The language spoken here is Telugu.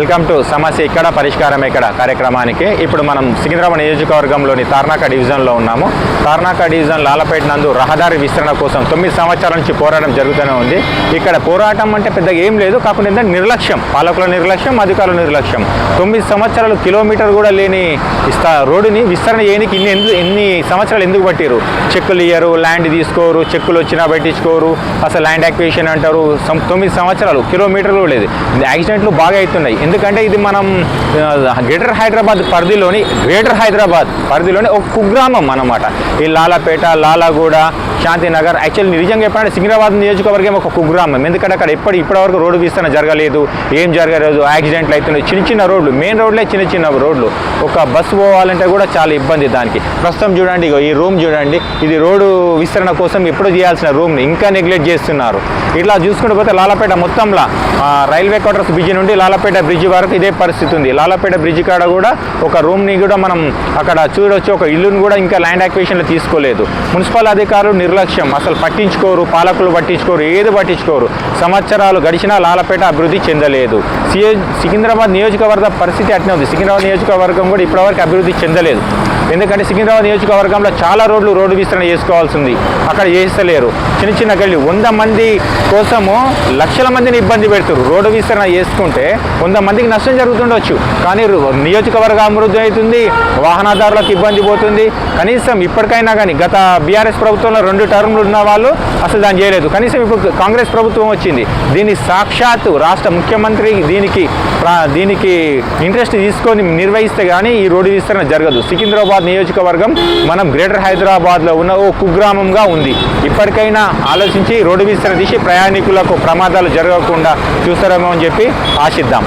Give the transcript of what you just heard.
వెల్కమ్ టు సమస్య ఇక్కడ పరిష్కారం ఇక్కడ కార్యక్రమానికి. ఇప్పుడు మనం సికింద్రాబాద్ నియోజకవర్గంలోని తార్నాక డివిజన్లో ఉన్నాము. తార్నాక డివిజన్ లాలపేట నందు రహదారి విస్తరణ కోసం తొమ్మిది సంవత్సరాల నుంచి పోరాటం జరుగుతూనే ఉంది. ఇక్కడ పోరాటం అంటే పెద్దగా ఏం లేదు కాకుండా ఏంటంటే నిర్లక్ష్యం పాలకుల నిర్లక్ష్యం అధికారుల నిర్లక్ష్యం. తొమ్మిది సంవత్సరాలు కిలోమీటర్ కూడా లేని ఇస్తా రోడ్డుని విస్తరణ చేయడానికి ఇన్ని ఎందుకు ఎన్ని సంవత్సరాలు ఎందుకు పట్టిరు చెక్కులు ఇయ్యరు ల్యాండ్ తీసుకోరు చెక్కులు వచ్చినా పట్టించుకోరు. అసలు ల్యాండ్ యాక్విజిషన్ అంటారు. తొమ్మిది సంవత్సరాలు కిలోమీటర్లు లేదు. యాక్సిడెంట్లు బాగా అవుతున్నాయి. ఎందుకంటే ఇది మనం గ్రేటర్ హైదరాబాద్ పరిధిలోని గ్రేటర్ హైదరాబాద్ పరిధిలోని ఒక కుగ్రామం అనమాట ఈ లాలాపేట లాలాగూడ శాంతినగర్ యాక్చువల్లీ నిజంగా చెప్పాలంటే సికింద్రాబాద్ నియోజకవర్గం ఒక కుగ్రామం. ఎందుకంటే అక్కడ ఎప్పటి ఇప్పటివరకు రోడ్డు విస్తరణ జరగలేదు ఏం జరగలేదు యాక్సిడెంట్లు అవుతున్నాయి చిన్న చిన్న రోడ్లు మెయిన్ రోడ్లే చిన్న చిన్న రోడ్లు. ఒక బస్సు పోవాలంటే కూడా చాలా ఇబ్బంది దానికి. ప్రస్తుతం చూడండి ఇగో ఈ రూమ్ చూడండి ఇది రోడ్డు విస్తరణ కోసం ఎప్పుడు చేయాల్సిన రూమ్ని ఇంకా నెగ్లెక్ట్ చేస్తున్నారు. ఇట్లా చూసుకుంటూ పోతే లాలాపేట మొత్తంలో రైల్వే క్వార్టర్స్ బ్రిడ్జి నుండి లాలాపేట బ్రిడ్జి వరకు ఇదే పరిస్థితి ఉంది. లాలాపేట బ్రిడ్జి కాడ కూడా ఒక రూమ్ని కూడా మనం అక్కడ చూడొచ్చు. ఒక ఇల్లును కూడా ఇంకా ల్యాండ్ యాక్విజిషన్లో తీసుకోలేదు. మున్సిపల్ అధికారులు నిర్లక్ష్యం. అసలు పట్టించుకోరు పాలకులు పట్టించుకోరు ఏది పట్టించుకోరు. సంవత్సరాలు గడిచినా లాలపేట అభివృద్ధి చెందలేదు. సిఏ సికింద్రాబాద్ నియోజకవర్గ పరిస్థితి అట్నే ఉంది. సికింద్రాబాద్ నియోజకవర్గం కూడా ఇప్పటివరకు అభివృద్ధి చెందలేదు. ఎందుకంటే సికింద్రాబాద్ నియోజకవర్గంలో చాలా రోడ్లు రోడ్డు విస్తరణ చేసుకోవాల్సి ఉంది అక్కడ చేస్తలేరు. చిన్న చిన్న గల్లి వంద మంది కోసము లక్షల మందిని ఇబ్బంది పెడుతారు. రోడ్డు విస్తరణ చేసుకుంటే వంద మందికి నష్టం జరుగుతుండొచ్చు. కానీ రు- నియోజకవర్గ అభివృద్ధి అవుతుంది వాహనదారులకు ఇబ్బంది పోతుంది. కనీసం ఇప్పటికైనా కానీ గత బీఆర్ఎస్ ప్రభుత్వంలో రెండు టర్మ్లు ఉన్న వాళ్ళు అసలు దాన్ని చేయలేదు. కనీసం ఇప్పుడు కాంగ్రెస్ ప్రభుత్వం వచ్చింది. దీన్ని సాక్షాత్తు రాష్ట్ర ముఖ్యమంత్రి దీనికి దీనికి ఇంట్రెస్ట్ తీసుకొని నిర్వహిస్తే కానీ ఈ రోడ్డు విస్తరణ జరగదు. సికింద్రాబాద్ నియోజకవర్గం మనం గ్రేటర్ హైదరాబాద్లో ఉన్న ఓ కుగ్రామంగా ఉంది. ఇప్పటికైనా ఆలోచించి రోడ్డు విస్తరణ తీసి ప్రయాణికులకు ప్రమాదాలు జరగకుండా చూస్తారేమో అని చెప్పి ఆశిద్దాం.